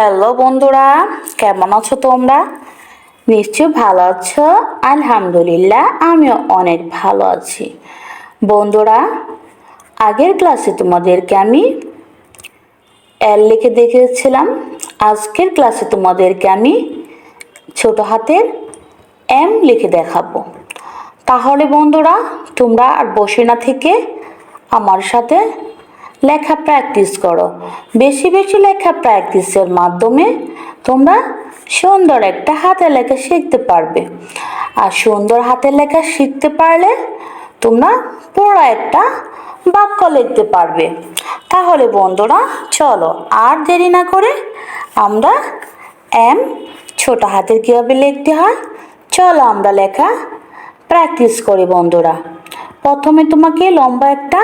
Hello বন্ধুরা, কেমন আছো তোমরা? নিশ্চয় ভালো আছো। আলহামদুলিল্লাহ, আমিও অনেক ভালো আছি। বন্ধুরা, আগের ক্লাসে তোমাদেরকে আমি এল লিখে দেখেছিলাম আজকের ক্লাসে তোমাদেরকে আমি ছোট হাতের এম লিখে দেখাবো। তাহলে বন্ধুরা, তোমরা আর বসে না থেকে আমার সাথে লেখা প্র্যাকটিস করো। বেশি বেশি লেখা প্র্যাকটিসের মাধ্যমে তোমরা সুন্দর একটা হাতের লেখা শিখতে পারবে। আর সুন্দর হাতের লেখা শিখতে পারলে তোমরা পুরো একটা বাক্য লিখতে পারবে। তাহলে বন্ধুরা, চলো আর দেরি না করে আমরা এম ছোট হাতের কীভাবে লিখতে হয়, চলো আমরা লেখা প্র্যাকটিস করি বন্ধুরা। প্রথমে তোমাকে লম্বা একটা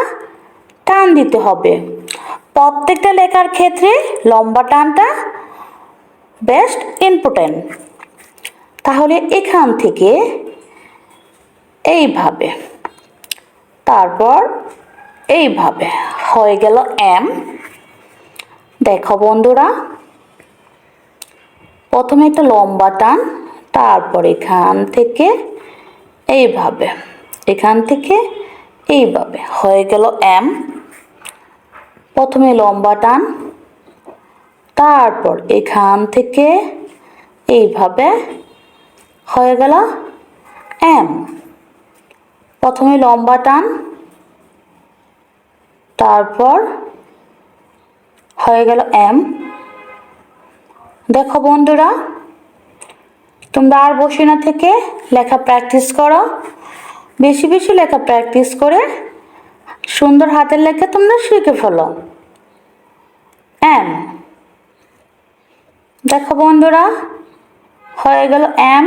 টান দিতে হবে। প্রত্যেকটা লেখার ক্ষেত্রে লম্বা টানটা বেস্ট ইম্পর্টেন্ট তাহলে এখান থেকে এইভাবে। তারপর এইভাবে হয়ে গেল এম দেখো বন্ধুরা, প্রথমে একটা লম্বা টান, তারপর এখান থেকে এইভাবে, এখান থেকে এইভাবে হয়ে গেল এম প্রথমে লম্বা টান, তারপর এখান থেকে এইভাবে হয়ে গেল এম। প্রথমে লম্বা টান, তারপর হয়ে গেল এম। দেখো বন্ধুরা, তোমরা আর বসে না থেকে লেখা প্র্যাকটিস করো। বেশি বেশি লেখা প্র্যাকটিস করে সুন্দর হাতের লেখা তোমরা শিখে ফেলো। এম দেখো বন্ধুরা, হয়ে গেল এম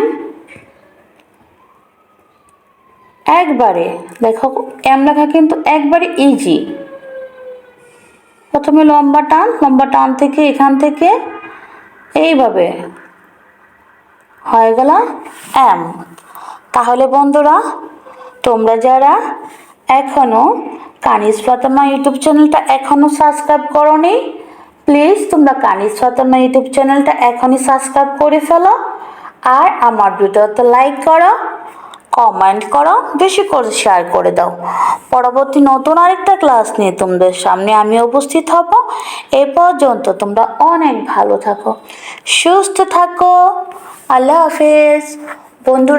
একবারে, দেখো এম লেখা কিন্তু একবারে ইজি প্রথমে লম্বা টান লম্বা টান থেকে এখান থেকে এইভাবে। হয়ে গেল এম তাহলে বন্ধুরা, তোমরা যারা এখনও কানিজ ফাতেমা ইউটিউব চ্যানেলটা এখনও সাবস্ক্রাইব করনি। প্লিজ তোমরা কানিজ ফাতেমা ইউটিউব চ্যানেলটা এখনই সাবস্ক্রাইব করে ফেলো। আর আমার ভিডিওতে লাইক করো কমেন্ট করো, বেশি করে শেয়ার করে দাও। পরবর্তী নতুন আরেকটা ক্লাস নিয়ে তোমাদের সামনে আমি উপস্থিত হব। এ পর্যন্ত তোমরা অনেক ভালো থাকো, সুস্থ থাকো। আল্লাহ হাফেজ। বন্ধুরা